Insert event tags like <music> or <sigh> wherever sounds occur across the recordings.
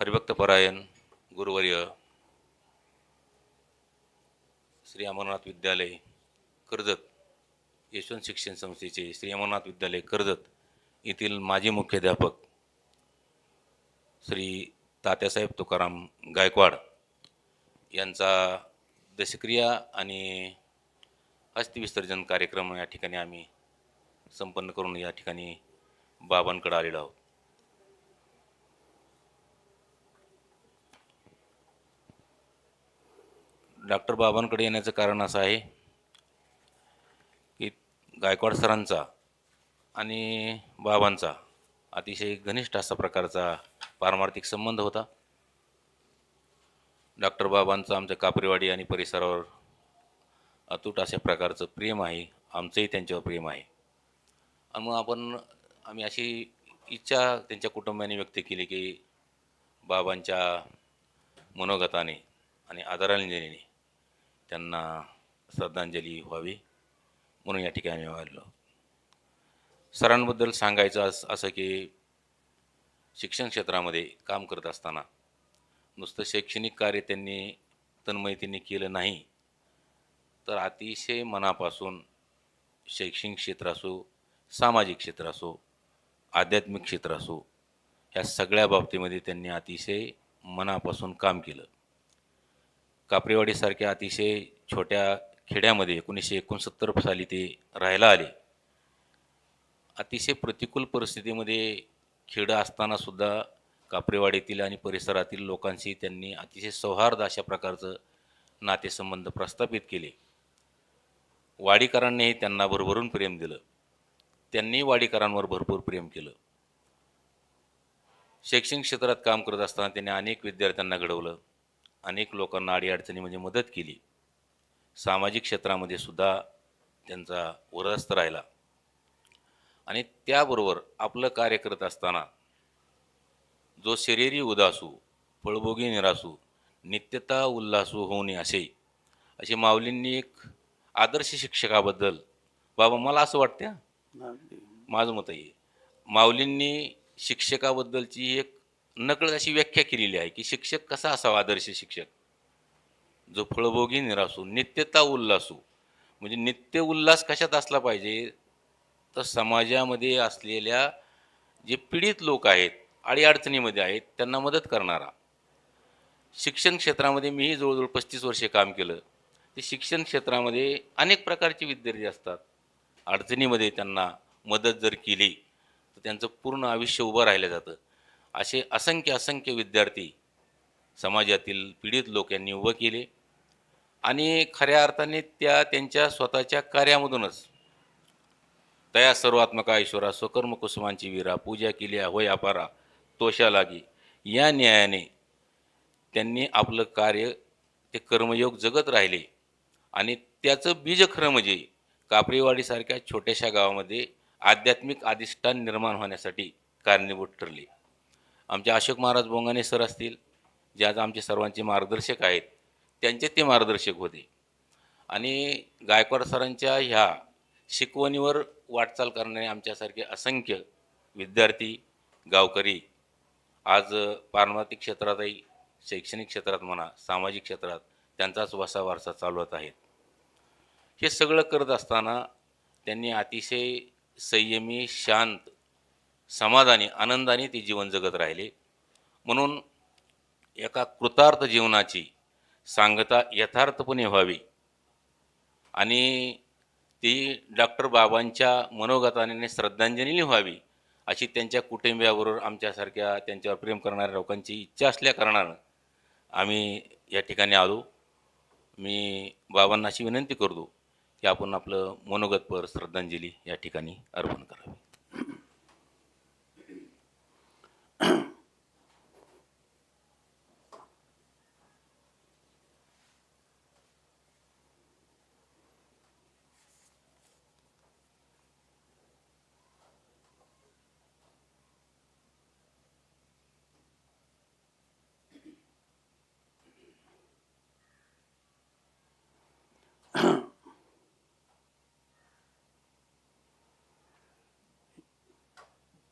हरिभक्तपरायण गुरुवर्य श्री अमरनाथ विद्यालय कर्जत यशवंत शिक्षण संस्थेचे श्री अमरनाथ विद्यालय कर्जत येथील माजी मुख्याध्यापक श्री तात्यासाहेब तुकाराम गायकवाड यांचा दशक्रिया आणि अस्थिविसर्जन कार्यक्रम या ठिकाणी आम्ही संपन्न करून या ठिकाणी बाबांकडे आलेलो आहोत. डॉक्टर बाबांकडे येण्याचं कारण असं आहे की गायकवाड सरांचा आणि बाबांचा अतिशय घनिष्ठ असा प्रकारचा पारमार्थिक संबंध होता. डॉक्टर बाबांचं आमच्या कापरेवाडी आणि परिसरावर अतूट अशा प्रकारचं प्रेम आहे आमचंही त्यांच्यावर प्रेम आहे. आणि मग आपण आम्ही अशी इच्छा त्यांच्या कुटुंबाने व्यक्त केली की बाबांच्या मनोगताने आणि आदरांजलीने त्यांना श्रद्धांजली व्हावी म्हणून या ठिकाणी आलो. सरांबद्दल सांगायचं अस असं की शिक्षण क्षेत्रामध्ये काम करत असताना नुसतं शैक्षणिक कार्य त्यांनी तन्मयतीने केलं नाही तर अतिशय मनापासून शैक्षणिक क्षेत्र असो सामाजिक क्षेत्र असो आध्यात्मिक क्षेत्र असो ह्या सगळ्या बाबतीमध्ये त्यांनी अतिशय मनापासून काम केलं. कापरेवाडीसारख्या अतिशय छोट्या खेड्यामध्ये एकोणीसशे एकोणसत्तर साली ते राहायला आले. अतिशय प्रतिकूल परिस्थितीमध्ये खेडं असतानासुद्धा कापरेवाडीतील आणि परिसरातील लोकांशी त्यांनी अतिशय सौहार्द अशा प्रकारचं नातेसंबंध प्रस्थापित केले. वाडीकरांनीही त्यांना भरभरून प्रेम दिलं. त्यांनी वाडीकरांवर भरपूर प्रेम केलं. शैक्षणिक क्षेत्रात काम करत असताना त्यांनी अनेक विद्यार्थ्यांना घडवलं. अनेक लोकांना अडीअडचणीमध्ये मदत केली. सामाजिक क्षेत्रामध्ये सुद्धा त्यांचा उरस्त राहिला. आणि त्याबरोबर आपलं कार्य करत असताना जो शरीरी उदासू पळभोगी निरासू नित्यता उल्हासू होऊ नये असे अशी माऊलींनी एक आदर्श शिक्षकाबद्दल बाबा मला असं वाटतं माझं मत आहे माऊलींनी शिक्षकाबद्दलची एक नकळत अशी व्याख्या केलेली आहे की शिक्षक कसा असावा आदर्श शिक्षक? जो फळभोगी निरासू नित्यता उल्हासू म्हणजे नित्य उल्हास कशात असला पाहिजे? तर समाजामध्ये असलेल्या जे पीडित लोक आहेत अडीअडचणीमध्ये आहेत त्यांना मदत करणारा. शिक्षण क्षेत्रामध्ये मीही जवळजवळ पस्तीस वर्षे काम केलं. ते शिक्षण क्षेत्रामध्ये अनेक प्रकारचे विद्यार्थी असतात. अडचणीमध्ये त्यांना मदत जर केली तर त्यांचं पूर्ण आयुष्य उभं राहिलं जातं. असे असंख्य असंख्य विद्यार्थी समाजातील पीडित लोक यांनी उभं केले. आणि खऱ्या अर्थाने त्या त्यांच्या स्वतःच्या कार्यामधूनच तया सर्वात्मका ईश्वरा स्वकर्म कुसुमांची वीरा पूजा केली होय अपारा तोषा लागी. या न्यायाने त्यांनी आपलं कार्य ते कर्मयोग जगत राहिले. आणि त्याचं बीज खरं म्हणजे कापरेवाडीसारख्या छोट्याशा गावामध्ये आध्यात्मिक अधिष्ठान निर्माण होण्यासाठी कारणीभूत ठरले. आमचे अशोक महाराज बोंगाने सर असतील जे आज आमचे सर्वांचे मार्गदर्शक आहेत त्यांचे ते मार्गदर्शक होते. आणि गायकवाड सरांच्या ह्या शिकवणीवर वाटचाल करणारे आमच्यासारखे असंख्य विद्यार्थी गावकरी आज पारमार्थिक क्षेत्रातही शैक्षणिक क्षेत्रात म्हणा सामाजिक क्षेत्रात त्यांचाच वसा वारसा चालवत आहेत. हे सगळं करत असताना त्यांनी अतिशय संयमी शांत समाधानी आनंदाने ते जीवन जगत राहिले. म्हणून एका कृतार्थ जीवनाची सांगता यथार्थपणे व्हावी. आणि ती डॉक्टर बाबांच्या मनोगताने श्रद्धांजली व्हावी अशी त्यांच्या कुटुंबियाबरोबर आमच्यासारख्या त्यांच्यावर प्रेम करणाऱ्या लोकांची इच्छा असल्याकारणानं आम्ही या ठिकाणी आलो. मी बाबांना अशी विनंती करतो की आपण आपलं मनोगतपर श्रद्धांजली या ठिकाणी अर्पण करावी.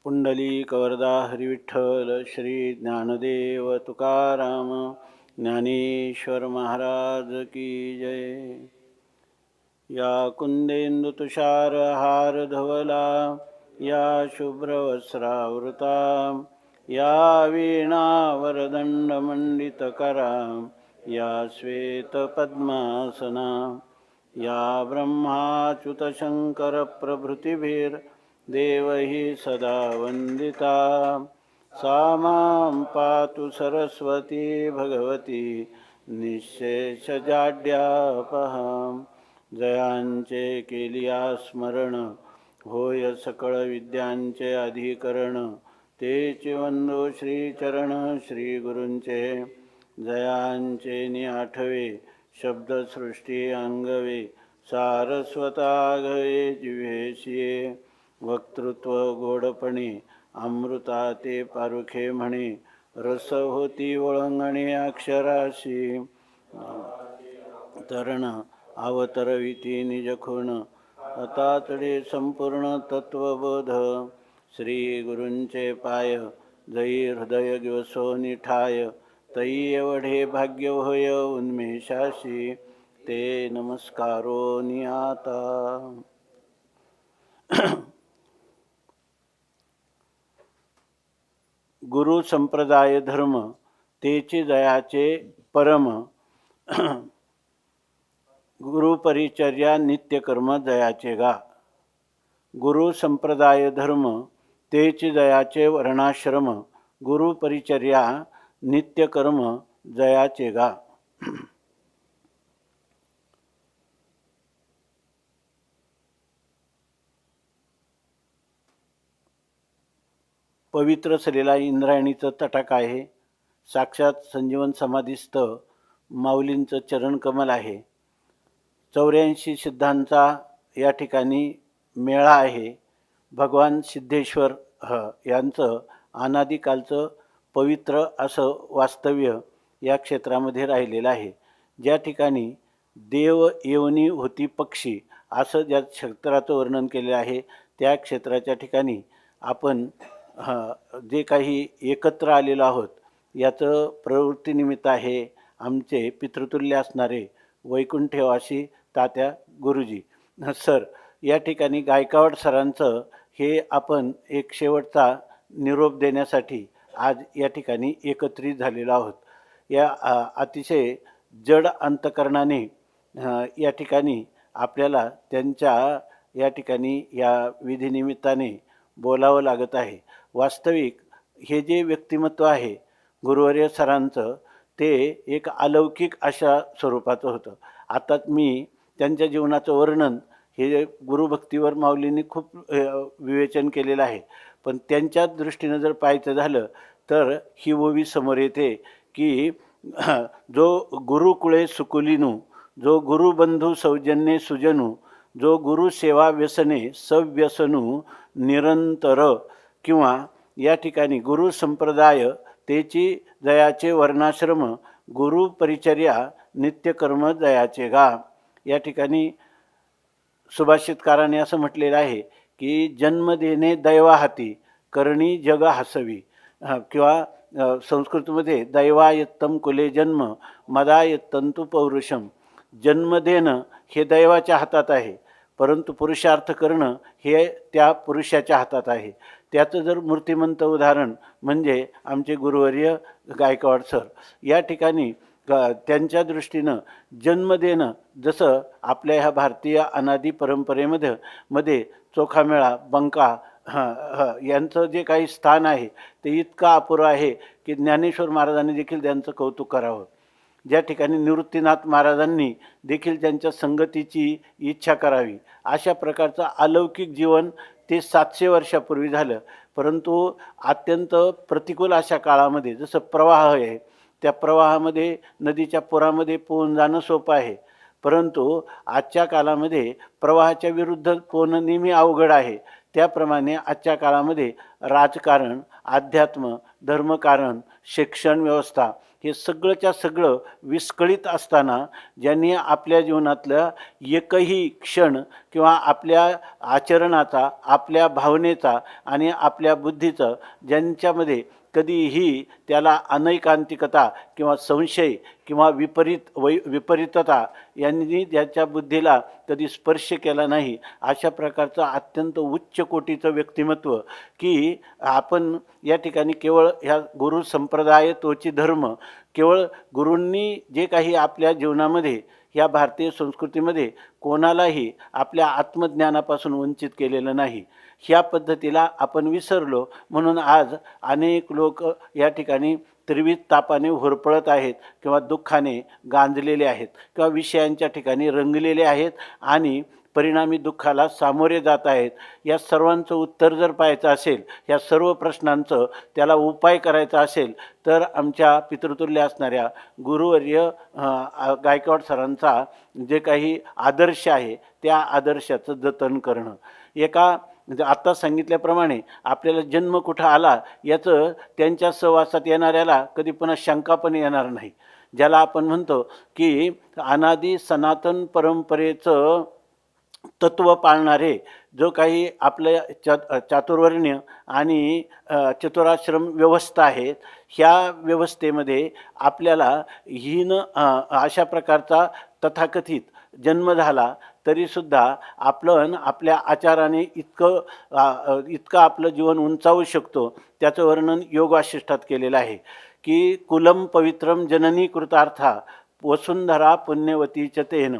पुंडलीकवरदा हरिविठ्ठल श्री ज्ञानदेव तुकाराम ज्ञानेश्वर महाराज की जय. या कुन्देन्दुतुषारहारधवला या शुभ्रवस्रावृता या वीणावरदण्डमण्डितकरा या श्वेतपद्मासना या ब्रह्माच्युतशङ्करप्रभृतिभिर्देवैः सदा वन्दिता। सा मां पातु सरस्वती भगवती निःशेषजाड्यापहां। जयांचे केलिया स्मरण होय सकळ विद्यांचे अधिकरण। ते वंदो श्रीचरण श्री गुरूंचे जयांचे निआठवे शब्दसृष्टी अंगवे। सारस्वताघवे जिव्हेशिये। वक्तृत्व गोडपणे अमृता ते पारुखे म्हणे रस होती ओळंगणे अक्षराशी. तरण अवतरविती निजखुण अतातडे संपूर्ण तत्वबोध. श्री गुरूंचे पाय जयी हृदय ग्योसो निठाय तयी एवढे भाग्य होय उन्मेषाशी. ते नमस्कारो नियाता गुरु संप्रदाय धर्म तेचे दयाचे परम गुरुपरिचर्या नित्यकर्म दयाचे गा. गुरु संप्रदाय धर्म तेची दयाचे वर्णाश्रम गुरुपरिचर्या नित्यकर्म जयाचे गा. पवित्र असलेला इंद्रायणीचं तटाक आहे. साक्षात संजीवन समाधीस्थ माऊलींचं चरणकमल आहे. चौऱ्याऐंशी सिद्धांचा या ठिकाणी मेळा आहे. भगवान सिद्धेश्वर ह यांचं अनादिकालचं पवित्र असं वास्तव्य या क्षेत्रामध्ये राहिलेलं आहे. ज्या ठिकाणी देव येवनी होती पक्षी असं ज्या क्षेत्राचं वर्णन केलेलं आहे त्या क्षेत्राच्या ठिकाणी आपण जे काही एकत्र आलेलो आहोत याचं प्रवृत्तीनिमित्त आहे आमचे पितृतुल्य असणारे वैकुंठवासी तात्या गुरुजी. सर या ठिकाणी गायकवाड सरांचं हे आपण एक शेवटचा निरोप देण्यासाठी आज या ठिकाणी एकत्रित झालेलो आहोत. या अतिशय जड अंतकरणाने या ठिकाणी आपल्याला त्यांच्या या ठिकाणी या विधिनिमित्ताने बोलावं लागत आहे. वास्तविक हे जे व्यक्तिमत्व आहे गुरुवर्य सरांचं ते एक अलौकिक अशा स्वरूपाचं होतं. आता मी त्यांच्या जीवनाचं वर्णन हे गुरुभक्तीवर माऊलींनी खूप विवेचन केलेलं आहे. पण त्यांच्या दृष्टीनं जर पाहायचं झालं तर ही ओवी समोर येते की <clears throat> जो गुरुकुळे सुकुलिनू जो गुरुबंधू सौजन्ये सुजनू जो गुरुसेवा व्यसने सव्यसनू निरंतर किंवा या ठिकाणी गुरु संप्रदाय तेची दयाचे वर्णाश्रम गुरु परिचर्या नित्यकर्म दयाचे गा. या ठिकाणी सुभाषितकाराने असं म्हटलेलं आहे की जन्म देणे दैवा हाती करणी जग हसवी. किंवा संस्कृतमध्ये दैवायत्तम कुले जन्म मदायत्तंतु पौरुषम. जन्म देणं हे दैवाच्या हातात आहे परंतु पुरुषार्थ करणं हे त्या पुरुषाच्या हातात आहे. त्याचं जर मूर्तिमंत उदाहरण म्हणजे आमचे गुरुवर्य गायकवाड सर या ठिकाणी ग- त्यांच्या दृष्टीनं जन्म देणं जसं आपल्या ह्या भारतीय अनादी परंपरेमध्ये मध्ये चोखामेळा बंका यांचं जे काही स्थान आहे ते इतकं अपुरं आहे की ज्ञानेश्वर महाराजांनी देखील त्यांचं कौतुक करावं. ज्या ठिकाणी निवृत्तीनाथ महाराजांनी देखील त्यांच्या संगतीची इच्छा करावी अशा प्रकारचं अलौकिक जीवन ते सातशे वर्षापूर्वी झालं. परंतु अत्यंत प्रतिकूल अशा काळामध्ये जसं प्रवाह आहे त्या प्रवाहामध्ये नदीच्या पुरामध्ये पोहून जाणं सोपं आहे. परंतु आजच्या काळामध्ये प्रवाहाच्या विरुद्ध पोहणं नेहमी अवघड आहे. त्याप्रमाणे आजच्या काळामध्ये राजकारण अध्यात्म धर्मकारण शिक्षण व्यवस्था हे सगळंच्या सगळं विस्कळीत असताना ज्यांनी आपल्या जीवनातल्या एकही क्षण किंवा आपल्या आचरणाचा आपल्या भावनेचा आणि आपल्या बुद्धीचं ज्यांच्यामध्ये कधीही त्याला अनैकांतिकता किंवा संशय किंवा विपरीत वै विपरीतता यांनी त्याच्या बुद्धीला कधी स्पर्श केला नाही अशा प्रकारचं अत्यंत उच्च कोटीचं व्यक्तिमत्व की आपण या ठिकाणी केवळ ह्या गुरु संप्रदाय तोची धर्म केवळ गुरूंनी जे काही आपल्या जीवनामध्ये या भारतीय संस्कृतीमध्ये कोणालाही आपल्या आत्मज्ञानापासून वंचित केलेलं नाही. ह्या पद्धतीला आपण विसरलो. म्हणून आज अनेक लोक या ठिकाणी त्रिविध तापाने होरपळत आहेत किंवा दुःखाने गांजलेले आहेत किंवा विषयांच्या ठिकाणी रंगलेले आहेत आणि परिणामी दुःखाला सामोरे जात आहेत. या सर्वांचं उत्तर जर पाहायचं असेल या सर्व प्रश्नांचं त्याला उपाय करायचा असेल तर आमच्या पितृतुल्य असणाऱ्या गुरुवर्य गायकवाड सरांचा जे काही आदर्श आहे त्या आदर्शाचं जतन करणं. एका म्हणजे आत्ता सांगितल्याप्रमाणे आपल्याला जन्म कुठं आला याचं त्यांच्या सहवासात येणाऱ्याला कधी पुन्हा शंका पण येणार नाही. ज्याला आपण म्हणतो की अनादी सनातन परंपरेचं तत्व पाळणारे जो काही आपल्या चा चातुर्वर्ण्य आणि चतुराश्रम व्यवस्था आहेत ह्या व्यवस्थेमध्ये आपल्याला हीन अशा प्रकारचा तथाकथित जन्म झाला तरीसुद्धा आपण आपल्या आचाराने इतकं इतकं आपलं जीवन उंचावू शकतो त्याचं वर्णन योगवाशिष्ठात केलेलं आहे. की कुलम पवित्रम जननी कृतार्था वसुंधरा पुण्यवती च तेन.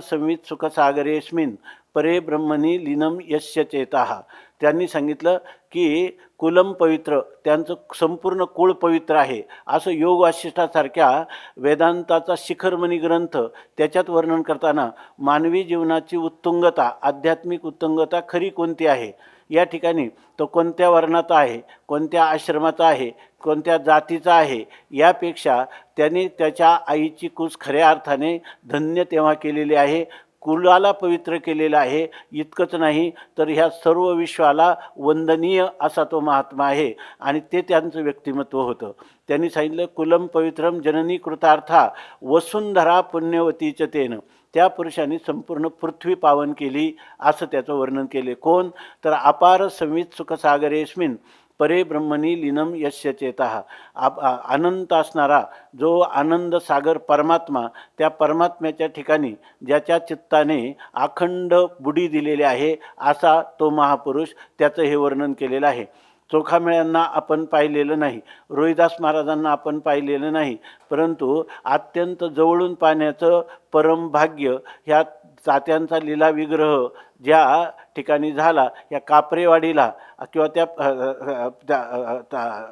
संवित सुखसागरेस्मिन परे ब्रह्मणी लीनम यश्य चेताहा त्यांनी सांगितलं की कुलम पवित्र त्यांचं संपूर्ण कुळ पवित्र आहे. असं योग वाशिष्ठासारख्या वेदांताचा शिखरमणी ग्रंथ त्याच्यात वर्णन करताना मानवी जीवनाची उत्तुंगता आध्यात्मिक उत्तुंगता खरी कोणती आहे? या ठिकाणी तो कोणत्या वर्णाचा आहे कोणत्या आश्रमाचा आहे कोणत्या जातीचा आहे यापेक्षा त्याने त्याच्या आईची कूस खऱ्या अर्थाने धन्य तेव्हा केलेली आहे. कुलाला पवित्र केलेलं आहे. इतकंच नाही तर ह्या सर्व विश्वाला वंदनीय असा तो महात्मा आहे. आणि ते त्यांचं व्यक्तिमत्व होतं. त्यांनी सांगितलं कुलम पवित्रम जननी कृतार्था वसुंधरा पुण्यवतीच तेन. त्या पुरुषांनी संपूर्ण पृथ्वी पावन केली असं त्याचं वर्णन केले. कोण? तर अपार संवित सुखसागरेस्मिन. परे ब्रह्मणी लीनम यश्य चेता. आप अनंत असणारा जो आनंद सागर परमात्मा त्या परमात्म्याच्या ठिकाणी ज्याच्या चित्ताने अखंड बुडी दिलेली आहे असा तो महापुरुष त्याचं हे वर्णन केलेलं आहे. चोखामेळ्यांना आपण पाहिलेलं नाही रोहिदास महाराजांना आपण पाहिलेलं नाही परंतु अत्यंत जवळून पाहण्याचं परम भाग्य ह्या तात्यांचा लीला विग्रह ज्या ठिकाणी झाला या कापरेवाडीला किंवा त्या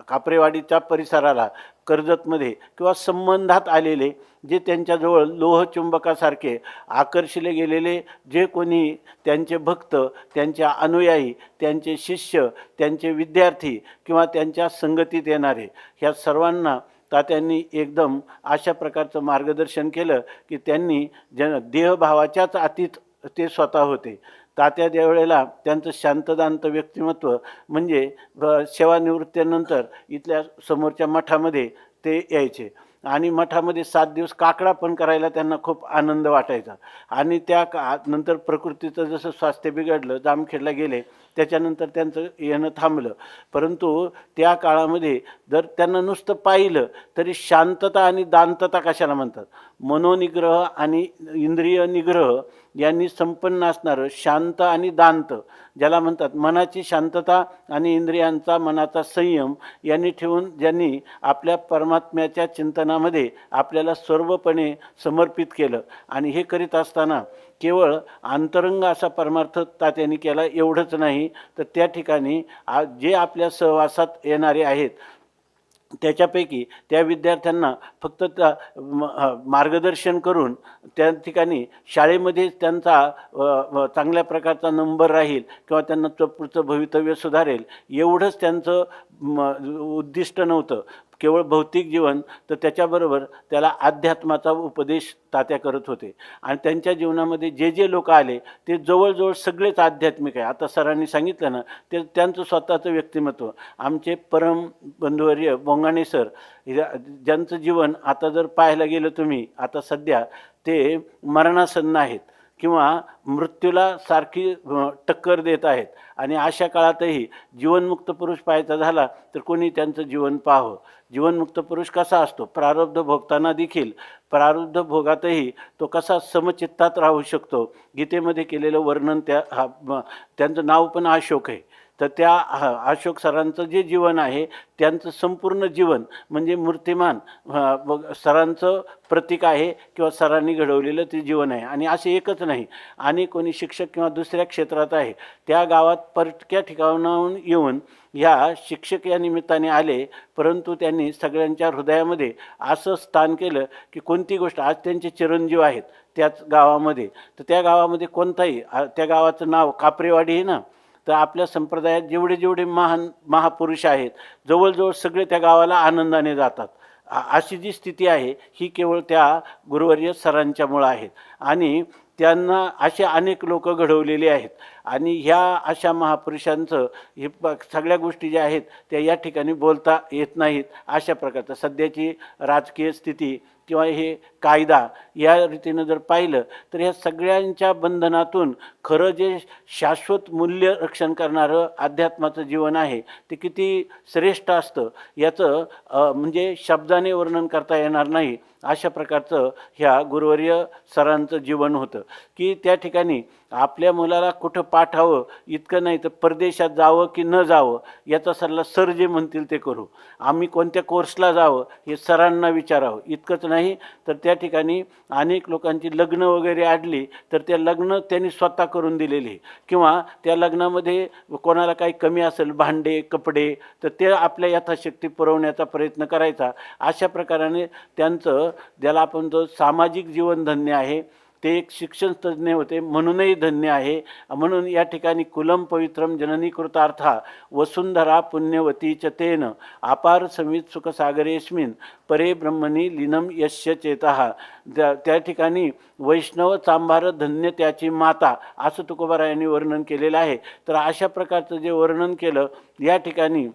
कापरेवाडीच्या परिसराला कर्जतमध्ये किंवा संबंधात आलेले जे त्यांच्याजवळ लोहचुंबकासारखे आकर्षले गेलेले जे कोणी त्यांचे भक्त त्यांच्या अनुयायी त्यांचे शिष्य त्यांचे विद्यार्थी किंवा त्यांच्या संगतीत येणारे ह्या सर्वांना तात्यांनी एकदम अशा प्रकारचं मार्गदर्शन केलं की त्यांनी जन देहभावाच्याच अतीत ते स्वतः होते. तात्या त्यावेळेला त्यांचं शांतदांत व्यक्तिमत्व म्हणजे ब- सेवानिवृत्तीनंतर इथल्या समोरच्या मठामध्ये ते यायचे. आणि मठामध्ये सात दिवस काकडा पण करायला त्यांना खूप आनंद वाटायचा. आणि त्या का नंतर प्रकृतीचं जसं स्वास्थ्य बिघडलं जामखेडला गेले त्याच्यानंतर त्यांचं येणं थांबलं. परंतु त्या काळामध्ये जर त्यांना नुसतं पाहिलं तरी शांतता आणि दांतता कशाला म्हणतात? मनोनिग्रह आणि इंद्रिय निग्रह यांनी संपन्न असणारं शांत आणि दांत ज्याला म्हणतात मनाची शांतता आणि इंद्रियांचा मनाचा संयम यांनी ठेवून ज्यांनी आपल्या परमात्म्याच्या चिंतनामध्ये आपल्याला सर्वपणे समर्पित केलं. आणि हे करीत असताना केवळ अंतरंग असा परमार्थ तात्यांनी केला एवढंच नाही. तर त्या ठिकाणी जे आपल्या सहवासात येणारे आहेत त्याच्यापैकी त्या विद्यार्थ्यांना फक्त त्या म- मार्गदर्शन करून त्या ठिकाणी शाळेमध्ये त्यांचा चांगल्या प्रकारचा नंबर राहील किंवा त्यांना चपुरचं पुढचं भवितव्य सुधारेल एवढंच त्यांचं उद्दिष्ट नव्हतं. केवळ भौतिक जीवन तर त्याच्याबरोबर त्याला अध्यात्माचा उपदेश तात्या करत होते. आणि त्यांच्या जीवनामध्ये जे जे लोक आले ते जवळजवळ सगळेच आध्यात्मिक आहे. आता सरांनी सांगितलं ना ते त्यांचं स्वतःचं व्यक्तिमत्व. आमचे परम बंधुवर्य बोंगाणे सर या- ज्यांचं जीवन आता जर पाहायला गेलं तुम्ही आता सध्या ते मरणासन्न आहेत. किंवा मृत्यूला सारखी टक्कर देत आहेत. आणि अशा काळातही जीवनमुक्त पुरुष पाहायचा झाला तर कोणी त्यांचं जीवन पाहावं. जीवनमुक्त पुरुष कसा असतो? प्रारब्ध भोगताना देखील प्रारब्ध भोगातही तो कसा समचित्तात राहू शकतो? गीतेमध्ये केलेलं वर्णन त्या हा त्यांचं नाव पण अशोक आहे. तर त्या अशोक सरांचं जे जीवन आहे त्यांचं संपूर्ण जीवन म्हणजे मूर्तिमान सरांचं प्रतीक आहे किंवा सरांनी घडवलेलं ते जीवन आहे. आणि असे एकच नाही. आणि कोणी शिक्षक किंवा दुसऱ्या क्षेत्रात आहे त्या गावात परटक्या ठिकाणाहून येऊन या शिक्षक या निमित्ताने आले परंतु त्यांनी सगळ्यांच्या हृदयामध्ये असं स्थान केलं की कोणती गोष्ट आज त्यांचे चिरंजीव आहेत त्याच गावामध्ये. तर त्या गावामध्ये कोणताही त्या गावाचं नाव कापरेवाडी आहे ना तर आपल्या संप्रदायात जेवढे जेवढे महान महापुरुष आहेत जवळजवळ सगळे त्या गावाला आनंदाने जातात. अशी जी स्थिती आहे ही केवळ त्या गुरुवर्य सरांच्यामुळं आहेत आणि त्यांना असे अनेक लोक घडवलेले आहेत. आणि ह्या अशा महापुरुषांचं हे सगळ्या गोष्टी ज्या आहेत त्या या ठिकाणी बोलता येत नाहीत अशा प्रकारचं. सध्याची राजकीय स्थिती किंवा हे कायदा या रीतीनं जर पाहिलं तर ह्या सगळ्यांच्या बंधनातून खरं जे शाश्वत मूल्य रक्षण करणारं अध्यात्माचं जीवन आहे ते किती श्रेष्ठ असतं याचं म्हणजे शब्दाने वर्णन करता येणार नाही. अशा प्रकारचं ह्या गुरुवर्य सरांचं जीवन होतं. की त्या ठिकाणी आपल्या मुलाला कुठं पाठावं इतकं नाही तर परदेशात जावं की न जावं याचा सल्ला सर जे म्हणतील ते करू. आम्ही कोणत्या कोर्सला जावं हे सरांना विचारावं. इतकंच नाही तर त्या ठिकाणी अनेक लोकांची लग्न वगैरे आडली तर ते लग्न त्यांनी स्वतः करून दिलेली. किंवा त्या लग्नामध्ये कोणाला काही कमी असेल भांडे कपडे तर ते आपल्या यथाशक्ती पुरवण्याचा प्रयत्न करायचा. अशा प्रकाराने त्यांचं ज्याला आपण जो सामाजिक जीवन धन्य आहे ते एक शिक्षण तज्ज्ञ होते म्हणूनही धन्य आहे. म्हणून या ठिकाणी कुलम पवित्रम जननी कृतार्था वसुंधरा पुण्यवती च तेन अपार समित सुखसागरेश्मिन परे ब्रह्मणी लीनम यश्य चेतः. त्या त्या ठिकाणी वैष्णव चांभार धन्य त्याची माता असं तुकोबारायांनी वर्णन केलेलं आहे. तर अशा प्रकारचं जे वर्णन केलं या ठिकाणी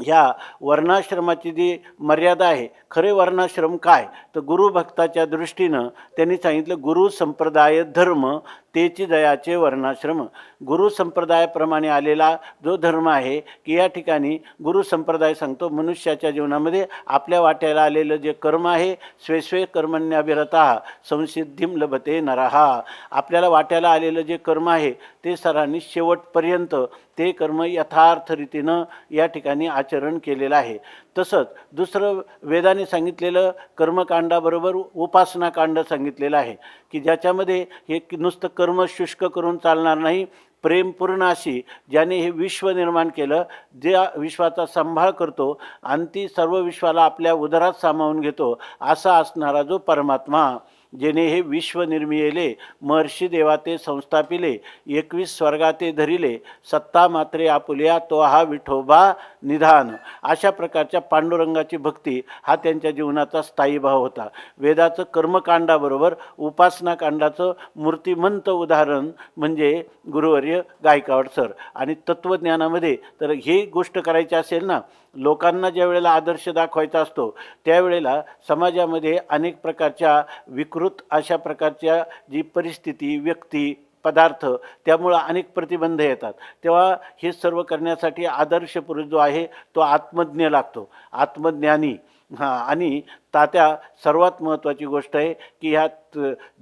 ह्या वर्णाश्रमाची जी मर्यादा आहे खरे वर्णाश्रम काय? तर गुरुभक्ताच्या दृष्टीनं त्यांनी सांगितलं गुरु संप्रदाय धर्म तेच दयाचे वर्णाश्रम. गुरु संप्रदायाप्रमाणे आलेला जो धर्म आहे की या ठिकाणी गुरु संप्रदाय सांगतो मनुष्याच्या जीवनामध्ये आपल्या वाट्याला आलेलं जे कर्म आहे स्वेस्वे कर्मण्याभिरता संसिद्धीम लभते नरहा आपल्याला वाट्याला आलेलं जे कर्म आहे ते सरांनी शेवटपर्यंत ते कर्म यथार्थ रीतीनं या ठिकाणी आचरण केलेलं आहे. तसंच दुसरं वेदाने सांगितलेलं कर्मकांडाबरोबर उपासनाकांड सांगितलेलं आहे की ज्याच्यामध्ये हे नुसतं कर्म शुष्क करून चालणार नाही प्रेमपूर्ण अशी ज्याने हे विश्व निर्माण केलं ज्या विश्वाचा सांभाळ करतो आणि ती सर्व विश्वाला आपल्या उदरात सामावून घेतो असा असणारा जो परमात्मा. जेणे हे विश्व निर्मियेले महर्षी देवा ते संस्थापिले एकवीस स्वर्गाते धरिले सत्ता मात्रे आपुल्या तो हा विठोबा निधान. अशा प्रकारच्या पांडुरंगाची भक्ती हा त्यांच्या जीवनाचा स्थायी भाव होता. वेदाचं कर्मकांडाबरोबर उपासनाकांडाचं मूर्तिमंत उदाहरण म्हणजे गुरुवर्य गायकवाड सर. आणि तत्त्वज्ञानामध्ये तर ही गोष्ट करायची असेल ना लोकांना ज्या वेळेला आदर्श दाखवायचा असतो त्यावेळेला समाजामध्ये अनेक प्रकारच्या विकृत अशा प्रकारच्या जी परिस्थिती व्यक्ती पदार्थ त्यामुळं अनेक प्रतिबंध येतात. तेव्हा हे सर्व करण्यासाठी आदर्श पुरुष जो आहे तो आत्मज्ञ लागतो. आत्मज्ञानी. हां आणि तात्या सर्वात महत्त्वाची गोष्ट आहे की ह्यात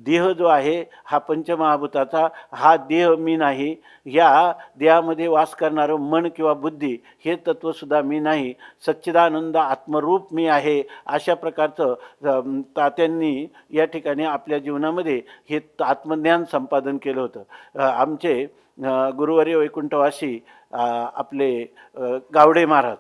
देह जो आहे हा पंचमहाभूताचा हा देह मी नाही. या देहामध्ये वास करणारं मन किंवा बुद्धी हे तत्त्वसुद्धा मी नाही. सच्चिदानंद आत्मरूप मी आहे अशा प्रकारचं तात्यांनी या ठिकाणी आपल्या जीवनामध्ये हे आत्मज्ञान संपादन केलं होतं. आमचे गुरुवारी वैकुंठवासी आपले गावडे महाराज.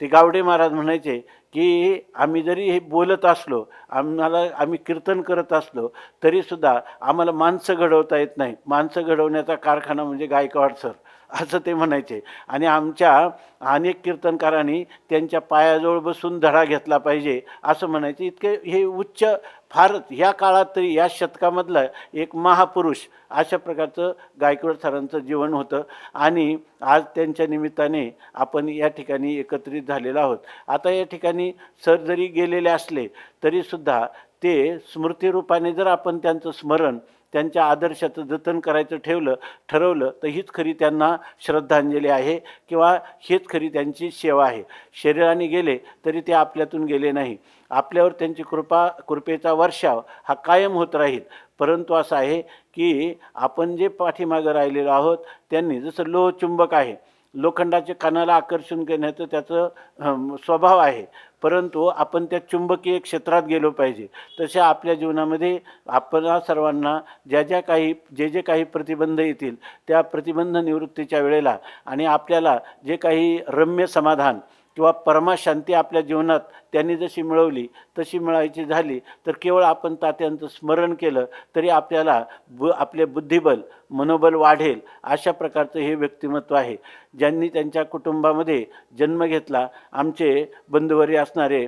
ते गावडे महाराज म्हणायचे की आम्ही जरी हे बोलत असलो आम्हाला आम्ही कीर्तन करत असलो तरीसुद्धा आम्हाला माणसं घडवता येत नाही. माणसं घडवण्याचा कारखाना म्हणजे गायकवाड सर. असं ते म्हणायचे. आणि आमच्या अनेक कीर्तनकारांनी त्यांच्या पायाजवळ बसून धडा घेतला पाहिजे असं म्हणायचे. इतके हे उच्च फारच ह्या काळात तरी या शतकामधलं एक महापुरुष अशा प्रकारचं गायकवाड सरांचं जीवन होतं. आणि आज त्यांच्या निमित्ताने आपण या ठिकाणी एकत्रित झालेलो आहोत. आता या ठिकाणी सर जरी गेलेले असले तरीसुद्धा ते स्मृतिरूपाने जर आपण त्यांचं स्मरण त्यांच्या आदर्शाचं जतन करायचं ठेवलं ठरवलं तर हीच खरी त्यांना श्रद्धांजली आहे किंवा हीच खरी त्यांची सेवा आहे. शरीराने गेले तरी ते आपल्यातून गेले नाही. आपल्यावर त्यांची कृपा कृपेचा वर्षाव हा कायम होत राहील. परंतु असं आहे की आपण जे पाठीमागं राहिलेलो आहोत त्यांनी जसं लोहचुंबक आहे लोखंडाचे कानाला आकर्षण करण्याचं त्याचं स्वभाव आहे. परंतु आपण त्या चुंबकीय क्षेत्रात गेलो पाहिजे. तशा आपल्या जीवनामध्ये आपण सर्वांना ज्या ज्या काही जे जे काही प्रतिबंध येतील त्या प्रतिबंध निवृत्तीच्या वेळेला आणि आपल्याला जे काही रम्य समाधान किंवा परमाशांती आपल्या जीवनात त्यांनी जशी मिळवली तशी मिळायची झाली तर केवळ आपण तात्यांचं स्मरण केलं तरी आपल्याला बु आपले बुद्धिबल मनोबल वाढेल अशा प्रकारचं हे व्यक्तिमत्व आहे. ज्यांनी त्यांच्या कुटुंबामध्ये जन्म घेतला आमचे बंधुवरी असणारे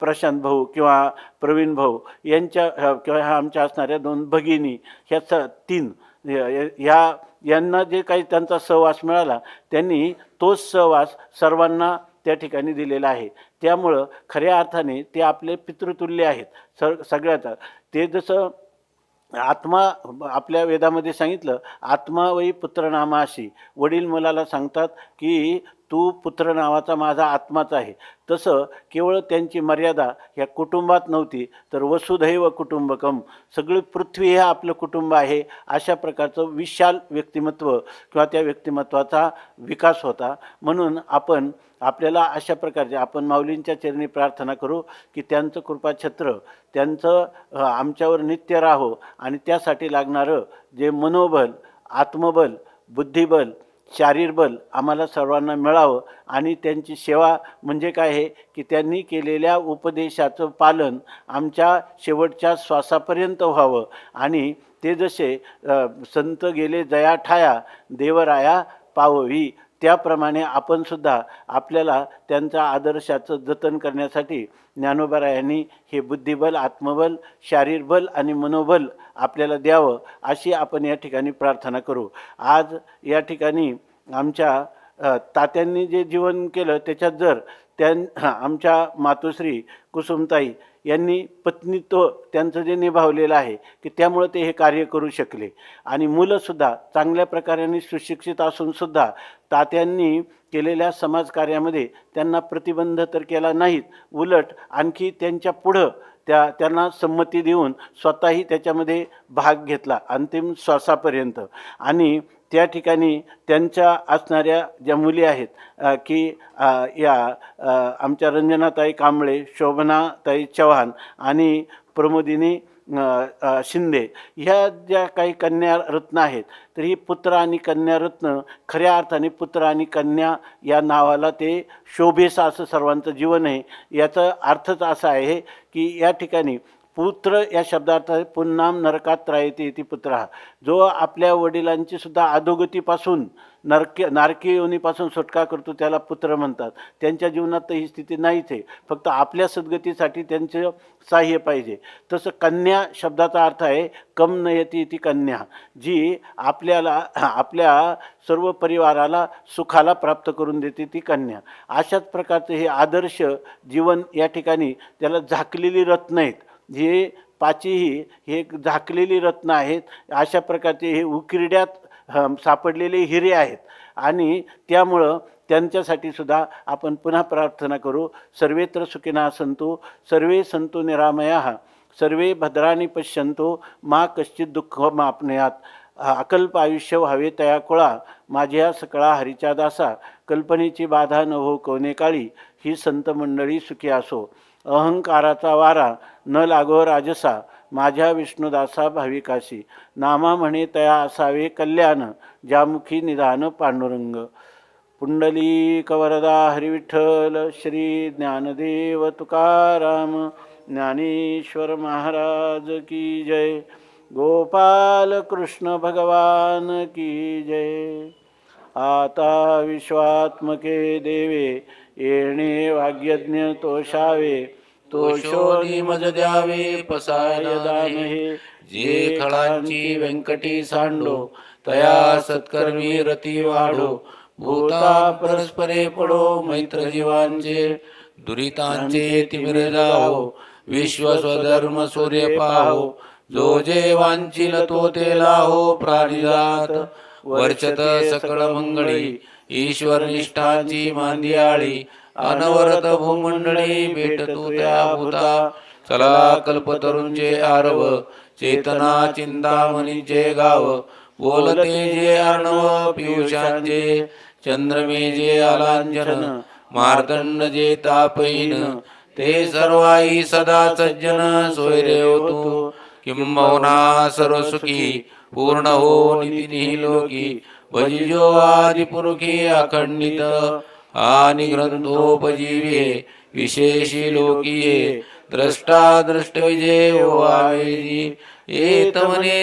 प्रशांत भाऊ किंवा प्रवीण भाऊ यांच्या किंवा आमच्या असणाऱ्या दोन भगिनी ह्या स तीन या यांना जे काही त्यांचा सहवास मिळाला त्यांनी तोच सहवास सर्वांना त्या ठिकाणी दिलेला आहे. त्यामुळं खऱ्या अर्थाने ते आपले पितृतुल्य आहेत. सर सगळ्यात ते जसं आत्मा आपल्या वेदामध्ये सांगितलं आत्मा वै पुत्र वडील मुलाला सांगतात की तू पुत्र नावाचा माझा आत्माच आहे. तसं केवळ त्यांची मर्यादा ह्या कुटुंबात नव्हती तर वसुधैव कुटुंबकम. सगळी पृथ्वी हे आपलं कुटुंब आहे अशा प्रकारचं विशाल व्यक्तिमत्व किंवा त्या व्यक्तिमत्वाचा विकास होता. म्हणून आपण आपल्याला अशा प्रकारचे आपण माऊलींच्या चरणी प्रार्थना करू की त्यांचं कृपाछत्र त्यांचं आमच्यावर नित्य राहो आणि त्यासाठी लागणारं जे मनोबल आत्मबल बुद्धिबल शारीरबल आम्हाला सर्वांना मिळावं आणि त्यांची सेवा म्हणजे काय आहे की त्यांनी केलेल्या उपदेशाचं पालन आमच्या शेवटच्या श्वासापर्यंत व्हावं. आणि ते जसे संत गेले जया ठाया देवराया पाववी त्याप्रमाणे आपणसुद्धा आपल्याला त्यांचा आदर्शाचं जतन करण्यासाठी ज्ञानोबरायांनी हे बुद्धिबल आत्मबल शारीरबल आणि मनोबल आपल्याला द्यावं अशी आपण या ठिकाणी प्रार्थना करू. आज या ठिकाणी आमच्या तात्यांनी जे जीवन केलं त्याच्यात जर त्यां <clears throat> आमच्या मातोश्री कुसुमताई यांनी पत्नीत्व त्यांचं जे निभावलेलं आहे की त्यामुळं ते हे कार्य करू शकले. आणि मुलंसुद्धा चांगल्या प्रकाराने सुशिक्षित असूनसुद्धा तात्यांनी केलेल्या समाजकार्यामध्ये त्यांना प्रतिबंध तर केला नाहीत उलट आणखी त्यांच्या पुढं त्या त्यांना संमती देऊन स्वतःही त्याच्यामध्ये भाग घेतला अंतिम श्वासापर्यंत. आणि त्या ठिकाणी त्यांच्या असणाऱ्या ज्या मुली आहेत की या आमच्या रंजनाताई कांबळे शोभनाताई चव्हाण आणि प्रमोदिनी शिंदे ह्या ज्या काही कन्या रत्न आहेत तर ही पुत्र आणि कन्या रत्न खऱ्या अर्थाने पुत्र आणि कन्या या नावाला ते शोभेसा असं सर्वांचं जीवन आहे. याचा अर्थच असा आहे की या ठिकाणी पुत्र या शब्दार्थ पुन्नाम नरकात त्रायते इति पुत्र. हा जो आपल्या वडिलांची सुद्धा अधोगतीपासून नरक नारकी योनीपासून सुटका करतो त्याला पुत्र म्हणतात. त्यांच्या जीवनात तर ही स्थिती नाहीच आहे. फक्त आपल्या सद्गतीसाठी त्यांचं सहाय्य पाहिजे. तसं कन्या शब्दाचा अर्थ आहे कम नयती ती कन्या जी आपल्याला आपल्या सर्व परिवाराला सुखाला प्राप्त करून देते ती कन्या. अशाच प्रकारचं हे आदर्श जीवन या ठिकाणी त्याला झाकलेली रत्न आहेत. हे पाचीही हे झाकलेली रत्न आहेत अशा प्रकारचे हे उकिरड्यात सापडलेले हिरे आहेत. आणि त्यामुळं त्यांच्यासाठी सुद्धा आपण पुन्हा प्रार्थना करू. सर्वेत्र सुखिना संतो सर्वे संतो निरामया सर्वे भद्राणी पश्यंतो मा कश्चित दुःख मापनयात अकल्प आयुष्य व्हावे तया कुळा माझ्या सकळा हरिचा दासा कल्पनेची बाधा न हो कोणे काळी ही संत मंडळी सुखी असो. अहंकाराचा वारा न लागो राजसा माझ्या विष्णुदासा भाविकाशी. नामा म्हणे तया असावे कल्याण ज्यामुखी निधान पांडुरंग. पुंडली कवरदा हरिविठ्ठल श्री ज्ञानदेव तुकाराम ज्ञानेश्वर महाराज की जय. गोपाल कृष्ण भगवान की जय. आता विश्वात्मके देवे येणे वाग्यज्ञ तोषावे तोषोनी मज द्यावे पसाय दान हे जे खळांची व्यंकटी सांडो तया सत्कर्मी रती वाढो. भूता परस्परे पडो मैत्र जीवांचे दुरितांचे तिमिर जाओ विश्व स्वधर्म सूर्य पाहो. जो जे वांचिल तो ते लाहो प्राणिजात. वर्षत सकळ मंगळी. ईश्वर निष्ठांची मांदियाळी अनवरत भूमंडळी भेटतो त्या भूता. चला कल्पतरूंचे आरव चेतना चिंतामणीचे गाव. बोलते जे अर्णव पियुषांचे चंद्रमे जे आलांजन मार्दंड जे तापहीन ते सर्वाई सदा सज्जन सोयरे तू किंबहुना सर्व सुखी पूर्ण हो निधी लोकी. भजिजो आदि अखंडित आणि ग्रंथोपजीवे विशेषी लोकीये द्रष्टा दृष्ट विजय व्हावेजी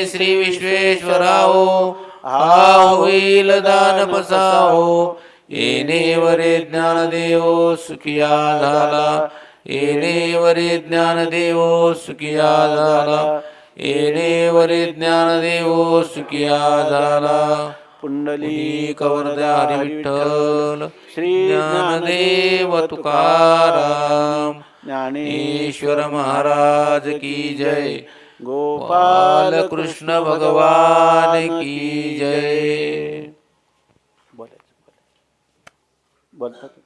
श्री विश्वेश्वराओ हा होईल दान पसाहो येणे वरे ज्ञानदेव सुखिया झाला येणे वरे ज्ञानदेव सुखिया झाला येणे वरे ज्ञानदेव सुखिया झाला पुंडली कवरदा हरी विठ्ठल श्री ज्ञानदेव तुकाराम ज्ञानेश्वर महाराज की जय गोपाल कृष्ण भगवान की जय. बोलतात